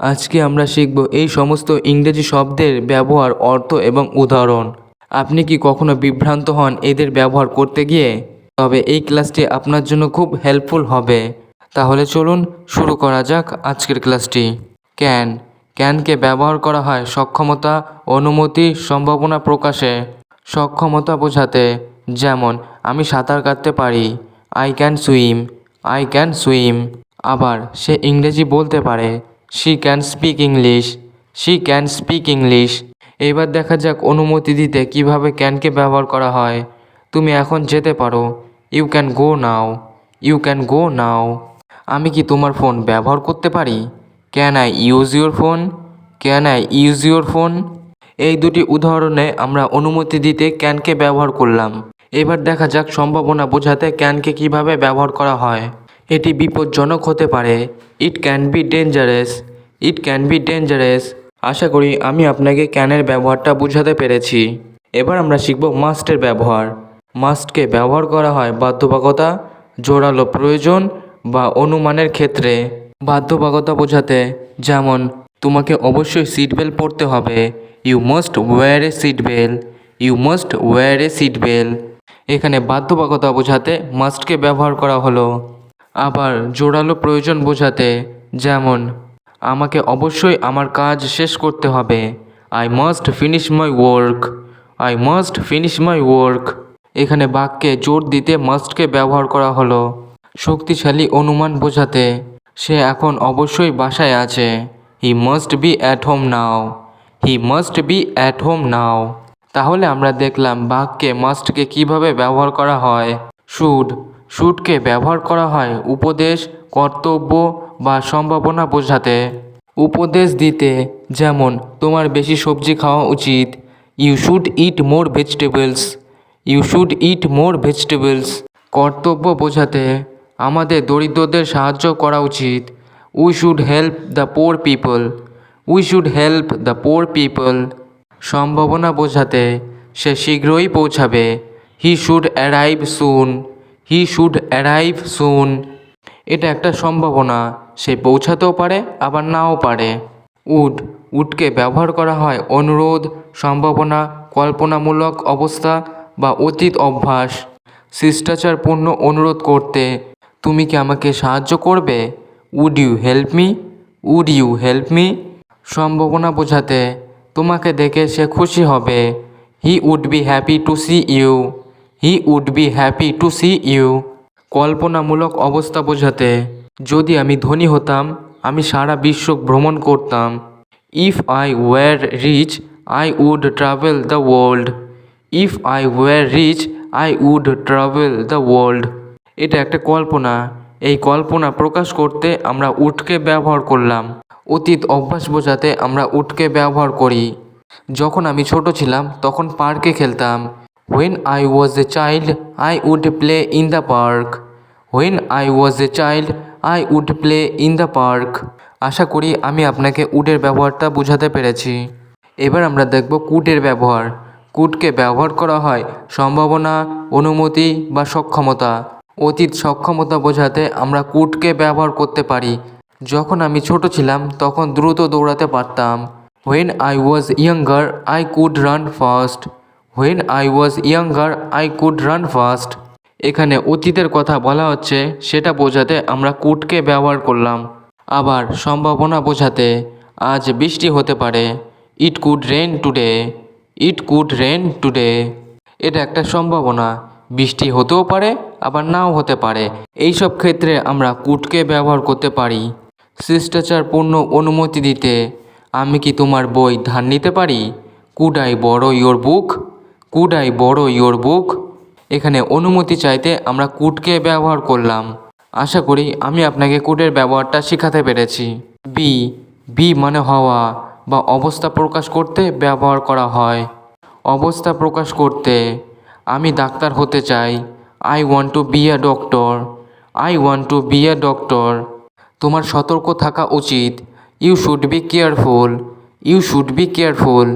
আজকে আমরা শিখব এই সমস্ত ইংরেজি শব্দের ব্যবহার, অর্থ এবং উদাহরণ। আপনি কি কখনো বিভ্রান্ত হন এদের ব্যবহার করতে গিয়ে? তবে এই ক্লাসটি আপনার জন্য খুব হেল্পফুল হবে। তাহলে চলুন শুরু করা যাক আজকের ক্লাসটি। ক্যান। ক্যানকে ব্যবহার করা হয় সক্ষমতা, অনুমতি, সম্ভাবনা প্রকাশে। সক্ষমতা বোঝাতে, যেমন, আমি সাঁতার কাটতে পারি I can swim I can swim আবার সে ইংরেজি বলতে পারে she can speak English she can speak English এবার দেখা যাক অনুমতি দিতে কীভাবে ক্যানকে ব্যবহার করা হয়। তুমি এখন যেতে পারো। You can go now you can go now আমি কি তোমার ফোন ব্যবহার করতে পারি? Can I use your phone can I use your phone এই দুটি উদাহরণে আমরা অনুমতি দিতে ক্যানকে ব্যবহার করলাম। এবার দেখা যাক সম্ভাবনা বোঝাতে ক্যানকে কীভাবে ব্যবহার করা হয়। এটি বিপজ্জনক হতে পারে। It can be dangerous it can be dangerous আশা করি আমি আপনাকে ক্যানের ব্যবহারটা বোঝাতে পেরেছি। এবার আমরা শিখব মাস্টের ব্যবহার। মাস্টকে ব্যবহার করা হয় বাধ্যবাধকতা, জোরালো প্রয়োজন বা অনুমানের ক্ষেত্রে। বাধ্যবাধকতা বোঝাতে যেমন, তোমাকে অবশ্যই সিট বেল্ট পরতে হবে। You must wear a seat belt you must wear a seat belt এখানে বাধ্যবাধকতা বোঝাতে মাস্টকে ব্যবহার করা হলো। আবার জোরালো প্রয়োজন বোঝাতে যেমন আমাকে অবশ্যই আমার কাজ শেষ করতে হবে। I must finish my work I must finish my work এখানে বাক্যে জোর দিতে মাস্টকে ব্যবহার করা হলো। শক্তিশালী অনুমান বোঝাতে সে এখন অবশ্যই বাসায় আছে। He must be at home now he must be at home now তাহলে আমরা দেখলাম বাক্যে মাস্টকে কীভাবে ব্যবহার করা হয়। শুড শুডকে ব্যবহার করা হয় উপদেশ, কর্তব্য বা সম্ভাবনা বোঝাতে। উপদেশ দিতে যেমন, তোমার বেশি সবজি খাওয়া উচিত। You should eat more vegetables you should eat more vegetables কর্তব্য বোঝাতে, আমাদের দরিদ্রদের সাহায্য করা উচিত। We should help the poor people we should help the poor people সম্ভাবনা বোঝাতে, সে শীঘ্রই পৌঁছাবে। He should arrive soon he should arrive soon এটা একটা সম্ভাবনা। সে পৌঁছাতেও পারে, আবার নাও পারে। উড, উডকে ব্যবহার করা হয় অনুরোধ, সম্ভাবনা, কল্পনামূলক অবস্থা বা অতীত অভ্যাস। শিষ্টাচারপূর্ণ অনুরোধ করতে। তুমি কি আমাকে সাহায্য করবে? Would you help me would you help me সম্ভাবনা বোঝাতে। তোমাকে দেখে সে খুশি হবে। He would be happy to see you he would be happy to see you. কল্পনামূলক অবস্থা বোঝাতে, যদি আমি ধনী হতাম, আমি সারা বিশ্ব ভ্রমণ করতাম। If I were rich, I would travel the world. If I were rich, I would travel the world. এটা একটা কল্পনা। এই কল্পনা প্রকাশ করতে আমরা উটকে ব্যবহার করলাম। অতীত অভ্যাস বোঝাতে আমরা উটকে ব্যবহার করি। যখন আমি ছোট ছিলাম, তখন পার্কে খেলতাম। When I was a child I would play in the park when I was a child I would play in the park আশা করি আমি আপনাকে উডের ব্যবহারটা বোঝাতে পেরেছি। এবার আমরা দেখব কুটের ব্যবহার। কুটকে ব্যবহার করা হয় সম্ভাবনা, অনুমতি বা সক্ষমতা। অতীত সক্ষমতা বোঝাতে আমরা কুটকে ব্যবহার করতে পারি। যখন আমি ছোট ছিলাম, তখন দ্রুত দৌড়াতে পারতাম। When I was younger I could run fast when I was younger I could run fast এখানে অতীতের কথা বলা হচ্ছে, সেটা বোঝাতে আমরা কুটকে ব্যবহার করলাম। আবার সম্ভাবনা বোঝাতে আজ বৃষ্টি হতে পারে। It could rain today it could rain today এটা একটা সম্ভাবনা। বৃষ্টি হতেও পারে, আবার নাও হতে পারে। এই সব ক্ষেত্রে আমরা কুটকে ব্যবহার করতে পারি। শিষ্টাচারপূর্ণ অনুমতি দিতে, আমি কি তোমার বই ধার নিতে পারি? Could I borrow your book could I borrow your book? এখানে অনুমতি চাইতে আমরা কুটকে ব্যবহার করলাম। আশা করি আমি আপনাকে কুটের ব্যবহারটা শেখাতে পেরেছি। বি বি মানে হওয়া বা অবস্থা প্রকাশ করতে ব্যবহার করা হয়। অবস্থা প্রকাশ করতে আমি ডাক্তার হতে চাই। I want to be a doctor I want to be a doctor তোমার সতর্ক থাকা উচিত। You should be careful you should be careful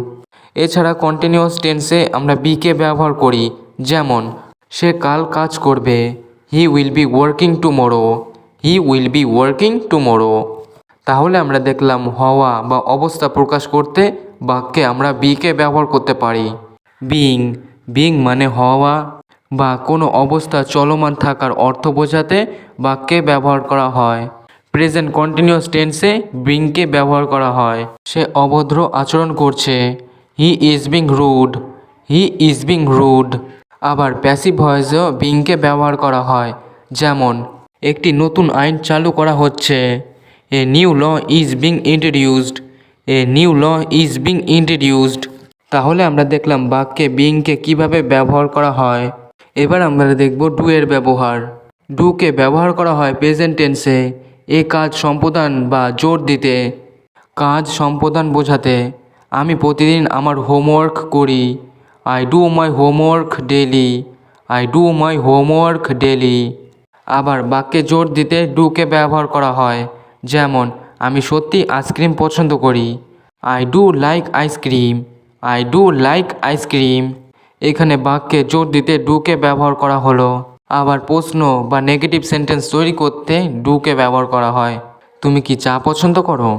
এছাড়া কন্টিনিউয়াস টেন্সে আমরা বিকে ব্যবহার করি, যেমন, সে কাল কাজ করবে he will be working tomorrow he will be working tomorrow তাহলে আমরা দেখলাম হওয়া বা অবস্থা প্রকাশ করতে বাক্যে আমরা বিকে ব্যবহার করতে পারি। বিং বিং মানে হওয়া বা কোনো অবস্থা চলমান থাকার অর্থ বোঝাতে বাক্যে ব্যবহার করা হয়। প্রেজেন্ট কন্টিনিউয়াস টেন্সে বিংকে ব্যবহার করা হয়। সে অভদ্র আচরণ করছে। He is being rude he is being rude আবার প্যাসিভ ভয়েসেও বিংকে ব্যবহার করা হয়। যেমন, একটি নতুন আইন চালু করা হচ্ছে। A new law is being introduced a new law is being introduced তাহলে আমরা দেখলাম বাক্যে বিংকে কীভাবে ব্যবহার করা হয়। এবার আমরা দেখব ডু এর ব্যবহার। ডুকে ব্যবহার করা হয় প্রেজেন্ট টেন্সে এ কাজ সম্পাদন বা জোর দিতে। কাজ সম্পাদন বোঝাতে। আমি প্রতিদিন আমার হোমওয়ার্ক করি। I do my homework daily I do my homework daily আবার বাক্যে জোর দিতে ডুকে ব্যবহার করা হয়। যেমন, আমি সত্যি আইসক্রিম পছন্দ করি। I do like ice cream I do like ice cream এখানে বাক্যে জোর দিতে ডুকে ব্যবহার করা হলো। আবার প্রশ্ন বা নেগেটিভ সেন্টেন্স তৈরি করতে ডুকে ব্যবহার করা হয়। তুমি কি চা পছন্দ করো?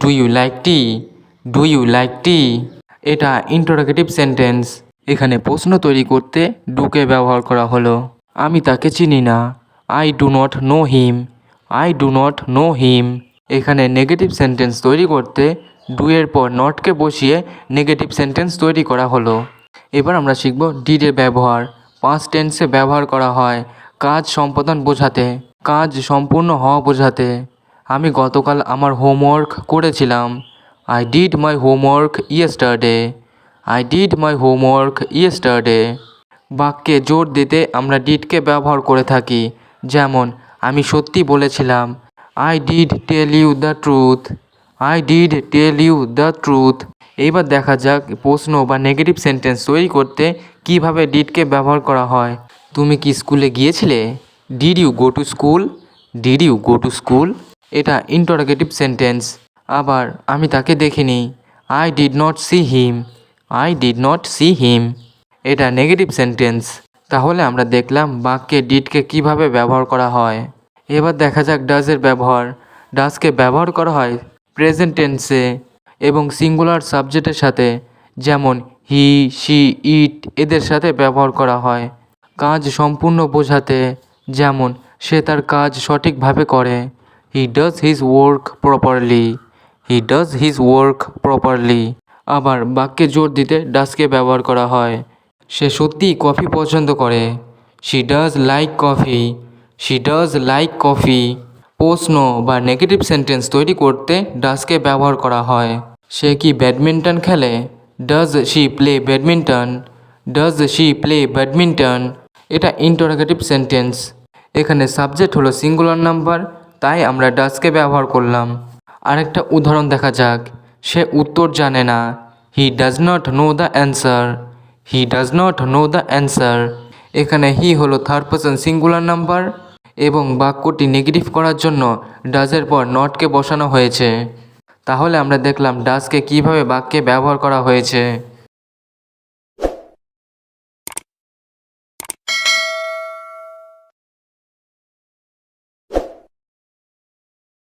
Do you like tea do you like tea এটা ইন্টারোগেটিভ সেন্টেন্স এখানে প্রশ্ন তৈরি করতে ডুকে ব্যবহার করা হলো। আমি তাকে চিনি না। I do not know him I do not know him এখানে নেগেটিভ সেন্টেন্স তৈরি করতে ডু এর পর নটকে বসিয়ে নেগেটিভ সেন্টেন্স তৈরি করা হলো। এবার আমরা শিখব ডিডের ব্যবহার। পাঁচ টেন্সে ব্যবহার করা হয় কাজ সম্পাদন বোঝাতে। কাজ সম্পূর্ণ হওয়া বোঝাতে। আমি গতকাল আমার হোমওয়ার্ক করেছিলাম। I did my homework yesterday I did my homework yesterday বাক্যে জোর দিতে আমরা ডিডকে ব্যবহার করে থাকি। যেমন, আমি সত্যি বলেছিলাম I did tell you the truth I did tell you the truth এইবার দেখা যাক প্রশ্ন বা নেগেটিভ সেন্টেন্স তৈরি করতে কীভাবে ডিডকে ব্যবহার করা হয়। তুমি কি স্কুলে গিয়েছিলে? Did you go to school did you go to school এটা ইন্টারোগেটিভ সেন্টেন্স আবার আমি তাকে দেখিনি। I did not see him I did not see him এটা নেগেটিভ সেন্টেন্স তাহলে আমরা দেখলাম বাক্যে ডিডকে কীভাবে ব্যবহার করা হয়। এবার দেখা যাক ডাজের ব্যবহার। ডাজকে ব্যবহার করা হয় প্রেজেন্ট টেন্সে এবং সিঙ্গুলার সাবজেক্টের সাথে, যেমন হি শি ইট এদের সাথে ব্যবহার করা হয়। কাজ সম্পূর্ণ বোঝাতে, যেমন সে তার কাজ সঠিকভাবে করে। He does his work properly he does his work properly আবার বাক্যে জোর দিতে ডাজকে ব্যবহার করা হয়। সে সত্যিই কফি পছন্দ করে। She does like coffee she does like coffee প্রশ্ন বা নেগেটিভ সেন্টেন্স তৈরি করতে ডাজকে ব্যবহার করা হয়। সে কি ব্যাডমিন্টন খেলে? Does she play badminton does she play badminton এটা ইন্টারোগেটিভ সেন্টেন্স এখানে সাবজেক্ট হলো সিঙ্গুলার নাম্বার তাই আমরা ডাজকে ব্যবহার করলাম। আরেকটা উদাহরণ দেখা যাক। সে উত্তর জানে না। He does not know the answer he does not know the answer এখানে হি হলো থার্ড পার্সন সিঙ্গুলার নাম্বার এবং বাক্যটি নেগেটিভ করার জন্য ডাজের পর নটকে বসানো হয়েছে। তাহলে আমরা দেখলাম ডাজকে কীভাবে বাক্যে ব্যবহার করা হয়েছে।